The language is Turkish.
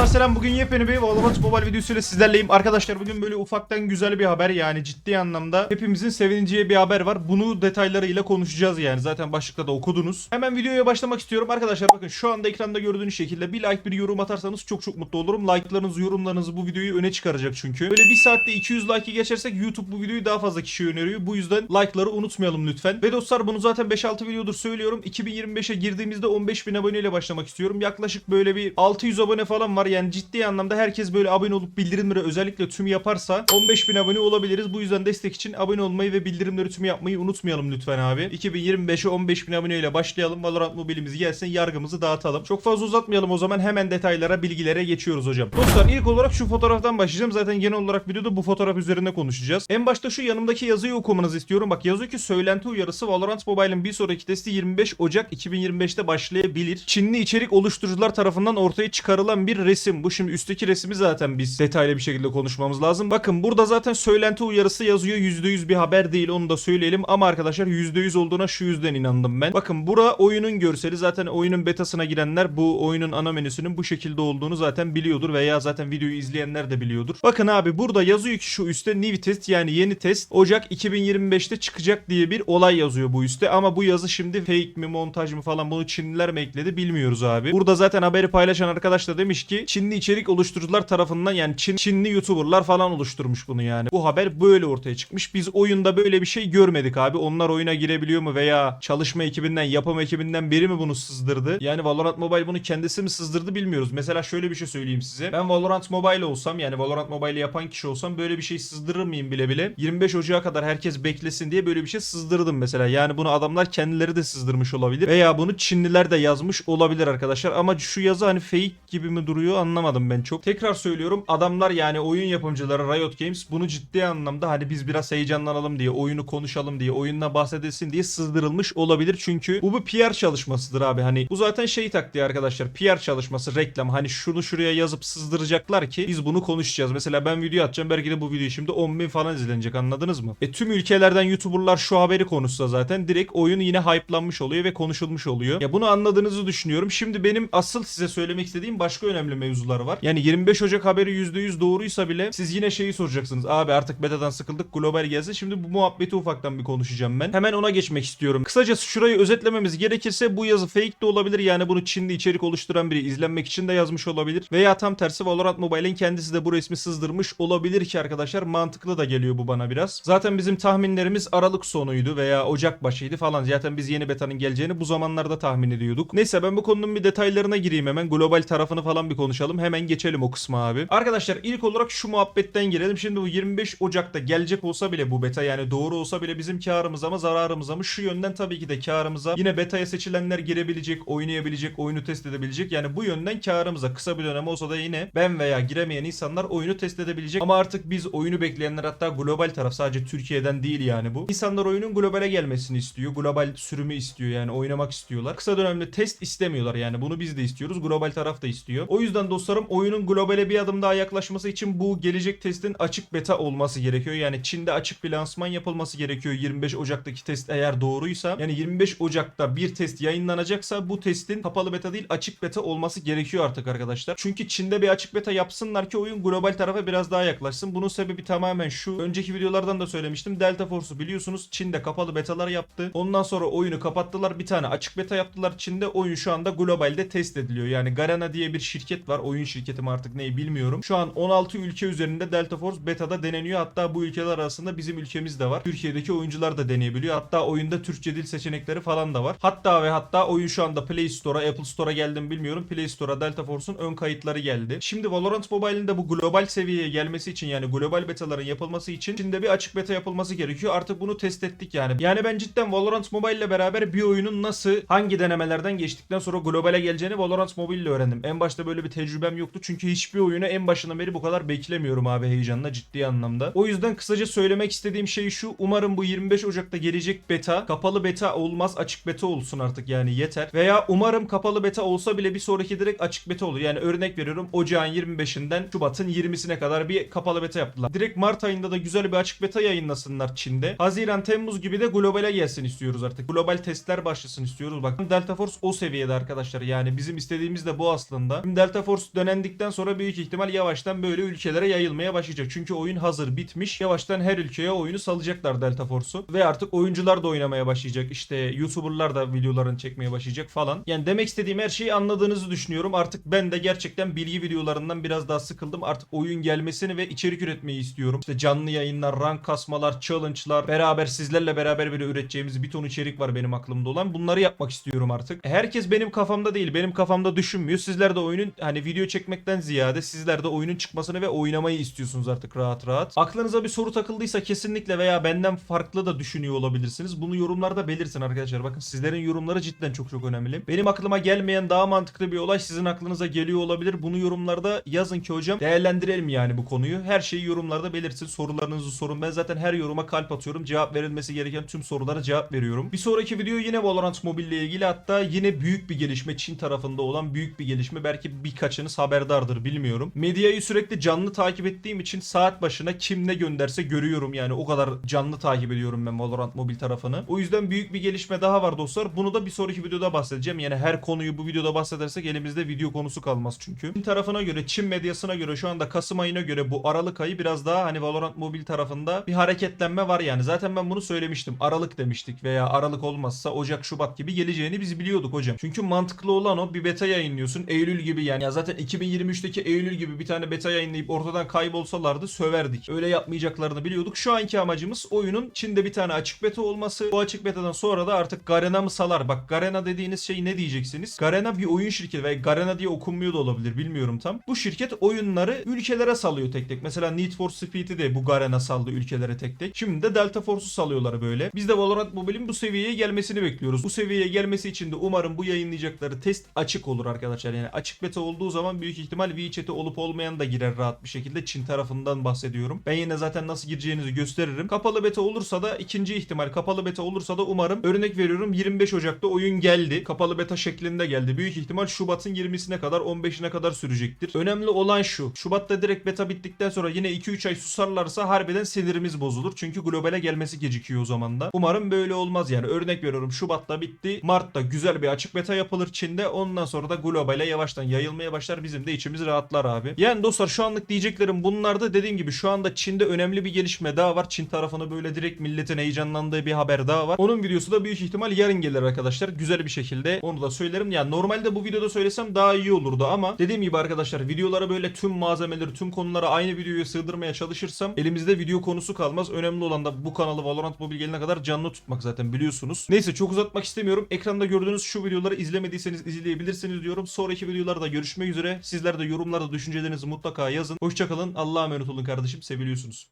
Dostlar selam bugün yepyeni bir Valorant Mobile videosuyla sizlerleyim. Arkadaşlar bugün böyle ufaktan güzel bir haber yani ciddi anlamda hepimizin sevineceği bir haber var. Bunu detaylarıyla konuşacağız yani zaten başlıkta da okudunuz. Hemen videoya başlamak istiyorum. Arkadaşlar bakın şu anda ekranda gördüğünüz şekilde bir like bir yorum atarsanız çok çok mutlu olurum. Like'larınız yorumlarınız bu videoyu öne çıkaracak çünkü. Böyle bir saatte 200 like'ı geçersek YouTube bu videoyu daha fazla kişiye öneriyor. Bu yüzden like'ları unutmayalım lütfen. Ve dostlar bunu zaten 5-6 videodur söylüyorum. 2025'e girdiğimizde 15.000 aboneyle başlamak istiyorum. Yaklaşık böyle bir 600 abone falan var. Yani ciddi anlamda herkes böyle abone olup bildirimleri özellikle tüm yaparsa 15.000 abone olabiliriz. Bu yüzden destek için abone olmayı ve bildirimleri tüm yapmayı unutmayalım lütfen abi. 2025'e 15.000 aboneyle başlayalım. Valorant mobilimiz gelsin yargımızı dağıtalım. Çok fazla uzatmayalım o zaman hemen detaylara bilgilere geçiyoruz hocam. Dostlar ilk olarak şu fotoğraftan başlayacağım. Zaten genel olarak videoda bu fotoğraf üzerinde konuşacağız. En başta şu yanımdaki yazıyı okumanızı istiyorum. Bak yazıyor ki söylenti uyarısı Valorant Mobile'in bir sonraki testi 25 Ocak 2025'te başlayabilir. Çinli içerik oluşturucular tarafından ortaya çıkarılan bir resim. Bu şimdi üstteki resmi zaten biz detaylı bir şekilde konuşmamız lazım. Bakın burada zaten söylenti uyarısı yazıyor. %100 bir haber değil onu da söyleyelim. Ama arkadaşlar %100 olduğuna şu yüzden inandım ben. Bakın bura oyunun görseli. Zaten oyunun betasına girenler bu oyunun ana menüsünün bu şekilde olduğunu zaten biliyordur. Veya zaten videoyu izleyenler de biliyordur. Bakın abi burada yazıyor ki şu üstte new test yani yeni test Ocak 2025'te çıkacak diye bir olay yazıyor bu üstte. Ama bu yazı şimdi fake mi montaj mı falan bunu Çinliler mi ekledi bilmiyoruz abi. Burada zaten haberi paylaşan arkadaş da demiş ki Çinli içerik oluşturucular tarafından yani Çin, Çinli YouTuber'lar falan oluşturmuş bunu yani. Bu haber böyle ortaya çıkmış. Biz oyunda böyle bir şey görmedik abi. Onlar oyuna girebiliyor mu veya çalışma ekibinden, yapım ekibinden biri mi bunu sızdırdı? Yani Valorant Mobile bunu kendisi mi sızdırdı bilmiyoruz. Mesela şöyle bir şey söyleyeyim size. Ben Valorant Mobile olsam yani Valorant Mobile yapan kişi olsam böyle bir şey sızdırır mıyım bile bile. 25 Ocak'a kadar herkes beklesin diye böyle bir şey sızdırdım mesela. Yani bunu adamlar kendileri de sızdırmış olabilir. Veya bunu Çinliler de yazmış olabilir arkadaşlar. Ama şu yazı hani fake gibi mi duruyor anlamadım ben çok. Tekrar söylüyorum adamlar yani oyun yapımcıları Riot Games bunu ciddi anlamda hani biz biraz heyecanlanalım diye oyunu konuşalım diye oyunla bahsedilsin diye sızdırılmış olabilir. Çünkü bu bir PR çalışmasıdır abi. Hani bu zaten şey taktiği arkadaşlar. PR çalışması reklam. Hani şunu şuraya yazıp sızdıracaklar ki biz bunu konuşacağız. Mesela ben video atacağım. Belki de bu video şimdi 10 bin falan izlenecek anladınız mı? E tüm ülkelerden YouTuber'lar şu haberi konuşsa zaten direkt oyun yine hype'lanmış oluyor ve konuşulmuş oluyor. Ya bunu anladığınızı düşünüyorum. Şimdi benim asıl size söylemek istediğim başka önemli mevzular var. Yani 25 Ocak haberi %100 doğruysa bile siz yine şeyi soracaksınız. Abi artık betadan sıkıldık global gelsin. Şimdi bu muhabbeti ufaktan bir konuşacağım ben. Hemen ona geçmek istiyorum. Kısacası şurayı özetlememiz gerekirse bu yazı fake de olabilir. Yani bunu Çinli içerik oluşturan biri izlenmek için de yazmış olabilir. Veya tam tersi Valorant Mobile'in kendisi de bu resmi sızdırmış olabilir ki arkadaşlar mantıklı da geliyor bu bana biraz. Zaten bizim tahminlerimiz Aralık sonuydu veya Ocak başıydı falan. Zaten biz yeni betanın geleceğini bu zamanlarda tahmin ediyorduk. Neyse ben bu konunun bir detaylarına gireyim hemen. Global tarafını falan bir konuşalım. Hemen geçelim o kısma abi. Arkadaşlar ilk olarak şu muhabbetten girelim. Şimdi bu 25 Ocak'ta gelecek olsa bile bu beta yani doğru olsa bile bizim karımıza mı zararımıza mı şu yönden tabii ki de karımıza yine betaya seçilenler girebilecek, oynayabilecek, oyunu test edebilecek. Yani bu yönden karımıza kısa bir dönem olsa da yine ben veya giremeyen insanlar oyunu test edebilecek. Ama artık biz oyunu bekleyenler hatta global taraf sadece Türkiye'den değil yani bu. İnsanlar oyunun globale gelmesini istiyor. Global sürümü istiyor yani oynamak istiyorlar. Kısa dönemde test istemiyorlar yani bunu biz de istiyoruz. Global taraf da istiyor. O yüzden dostlarım oyunun globale bir adım daha yaklaşması için bu gelecek testin açık beta olması gerekiyor. Yani Çin'de açık bir lansman yapılması gerekiyor 25 Ocak'taki test eğer doğruysa. Yani 25 Ocak'ta bir test yayınlanacaksa bu testin kapalı beta değil açık beta olması gerekiyor artık arkadaşlar. Çünkü Çin'de bir açık beta yapsınlar ki oyun global tarafa biraz daha yaklaşsın. Bunun sebebi tamamen şu. Önceki videolardan da söylemiştim. Delta Force'u biliyorsunuz Çin'de kapalı betalar yaptı. Ondan sonra oyunu kapattılar. Bir tane açık beta yaptılar Çin'de. Oyun şu anda globalde test ediliyor. Yani Garena diye bir şirket var. Oyun şirketi mi artık neyi bilmiyorum. Şu an 16 ülke üzerinde Delta Force betada deneniyor. Hatta bu ülkeler arasında bizim ülkemiz de var. Türkiye'deki oyuncular da deneyebiliyor. Hatta oyunda Türkçe dil seçenekleri falan da var. Hatta ve hatta oyun şu anda Play Store'a, Apple Store'a geldi mi bilmiyorum. Play Store'a Delta Force'un ön kayıtları geldi. Şimdi Valorant Mobile'in de bu global seviyeye gelmesi için yani global betaların yapılması için Çin'de bir açık beta yapılması gerekiyor. Artık bunu test ettik yani. Yani ben cidden Valorant Mobile ile beraber bir oyunun nasıl hangi denemelerden geçtikten sonra globale geleceğini Valorant Mobile ile öğrendim. En başta böyle bir tecrübem yoktu çünkü hiçbir oyunu en başından beri bu kadar beklemiyorum abi heyecanla ciddi anlamda. O yüzden kısaca söylemek istediğim şey şu. Umarım bu 25 Ocak'ta gelecek beta kapalı beta olmaz açık beta olsun artık yani yeter. Veya umarım kapalı beta olsa bile bir sonraki direkt açık beta olur. Yani örnek veriyorum Ocağın 25'inden Şubat'ın 20'sine kadar bir kapalı beta yaptılar. Direkt Mart ayında da güzel bir açık beta yayınlasınlar Çin'de. Haziran, Temmuz gibi de globale gelsin istiyoruz artık. Global testler başlasın istiyoruz. Bak Delta Force o seviyede arkadaşlar. Yani bizim istediğimiz de bu aslında. Şimdi Delta Force Force dönendikten sonra büyük ihtimal yavaştan böyle ülkelere yayılmaya başlayacak. Çünkü oyun hazır bitmiş. Yavaştan her ülkeye oyunu salacaklar Delta Force'u. Ve artık oyuncular da oynamaya başlayacak. İşte YouTuber'lar da videolarını çekmeye başlayacak falan. Yani demek istediğim her şeyi anladığınızı düşünüyorum. Artık ben de gerçekten bilgi videolarından biraz daha sıkıldım. Artık oyun gelmesini ve içerik üretmeyi istiyorum. İşte canlı yayınlar, rank kasmalar, challenge'lar, beraber sizlerle beraber böyle üreteceğimiz bir ton içerik var benim aklımda olan. Bunları yapmak istiyorum artık. Herkes benim kafamda değil, benim kafamda düşünmüyor. Sizler de oyunun hani video çekmekten ziyade sizler de oyunun çıkmasını ve oynamayı istiyorsunuz artık rahat rahat. Aklınıza bir soru takıldıysa kesinlikle veya benden farklı da düşünüyor olabilirsiniz. Bunu yorumlarda belirtin arkadaşlar. Bakın sizlerin yorumları cidden çok çok önemli. Benim aklıma gelmeyen daha mantıklı bir olay sizin aklınıza geliyor olabilir. Bunu yorumlarda yazın ki hocam değerlendirelim yani bu konuyu. Her şeyi yorumlarda belirtin. Sorularınızı sorun. Ben zaten her yoruma kalp atıyorum. Cevap verilmesi gereken tüm sorulara cevap veriyorum. Bir sonraki video yine Valorant Mobile ile ilgili hatta yine büyük bir gelişme Çin tarafında olan büyük bir gelişme. Belki birkaçınız haberdardır bilmiyorum. Medyayı sürekli canlı takip ettiğim için saat başına kim ne gönderse görüyorum yani o kadar canlı takip ediyorum ben Valorant Mobile tarafını. O yüzden büyük bir gelişme daha var dostlar. Bunu da bir sonraki videoda bahsedeceğim. Yani her konuyu bu videoda bahsedersek elimizde video konusu kalmaz çünkü. Çin tarafına göre, Çin medyasına göre şu anda Kasım ayına göre bu Aralık ayı biraz daha hani Valorant Mobile tarafında bir hareketlenme var yani. Zaten ben bunu söylemiştim. Aralık demiştik veya Aralık olmazsa Ocak, Şubat gibi geleceğini biz biliyorduk hocam. Çünkü mantıklı olan o bir beta yayınlıyorsun. Eylül gibi yani. Zaten 2023'teki Eylül gibi bir tane beta yayınlayıp ortadan kaybolsalardı söverdik. Öyle yapmayacaklarını biliyorduk. Şu anki amacımız oyunun Çin'de bir tane açık beta olması. Bu açık betadan sonra da artık Garena mı salar? Bak Garena dediğiniz şey ne diyeceksiniz? Garena bir oyun şirketi ve Garena diye okunmuyor da olabilir bilmiyorum tam. Bu şirket oyunları ülkelere salıyor tek tek. Mesela Need for Speed'i de bu Garena saldı ülkelere tek tek. Şimdi de Delta Force'u salıyorlar böyle. Biz de Valorant Mobile'in bu seviyeye gelmesini bekliyoruz. Bu seviyeye gelmesi için de umarım bu yayınlayacakları test açık olur arkadaşlar. Yani açık beta olduğu zaman büyük ihtimal WeChat'e olup olmayan da girer rahat bir şekilde. Çin tarafından bahsediyorum. Ben yine zaten nasıl gireceğinizi gösteririm. Kapalı beta olursa da ikinci ihtimal kapalı beta olursa da umarım örnek veriyorum 25 Ocak'ta oyun geldi. Kapalı beta şeklinde geldi. Büyük ihtimal Şubat'ın 20'sine kadar 15'ine kadar sürecektir. Önemli olan şu. Şubat'ta direkt beta bittikten sonra yine 2-3 ay susarlarsa harbiden sinirimiz bozulur. Çünkü globale gelmesi gecikiyor o zaman da. Umarım böyle olmaz yani. Örnek veriyorum Şubat'ta bitti. Mart'ta güzel bir açık beta yapılır Çin'de. Ondan sonra da globale yavaştan yayılmaya başlar. Bizim de içimiz rahatlar abi. Yani dostlar şu anlık diyeceklerim bunlardı. Dediğim gibi şu anda Çin'de önemli bir gelişme daha var. Çin tarafını böyle direkt milletin heyecanlandığı bir haber daha var. Onun videosu da büyük ihtimal yarın gelir arkadaşlar. Güzel bir şekilde onu da söylerim. Yani normalde bu videoda söylesem daha iyi olurdu ama dediğim gibi arkadaşlar videolara böyle tüm malzemeleri, tüm konuları aynı videoya sığdırmaya çalışırsam elimizde video konusu kalmaz. Önemli olan da bu kanalı Valorant Mobile gelene kadar canlı tutmak zaten biliyorsunuz. Neyse çok uzatmak istemiyorum. Ekranda gördüğünüz şu videoları izlemediyseniz izleyebilirsiniz diyorum. Sonraki videolarda görüşmek üzere. Sizler de yorumlarda düşüncelerinizi mutlaka yazın. Hoşçakalın. Allah'a emanet olun kardeşim. Seviliyorsunuz.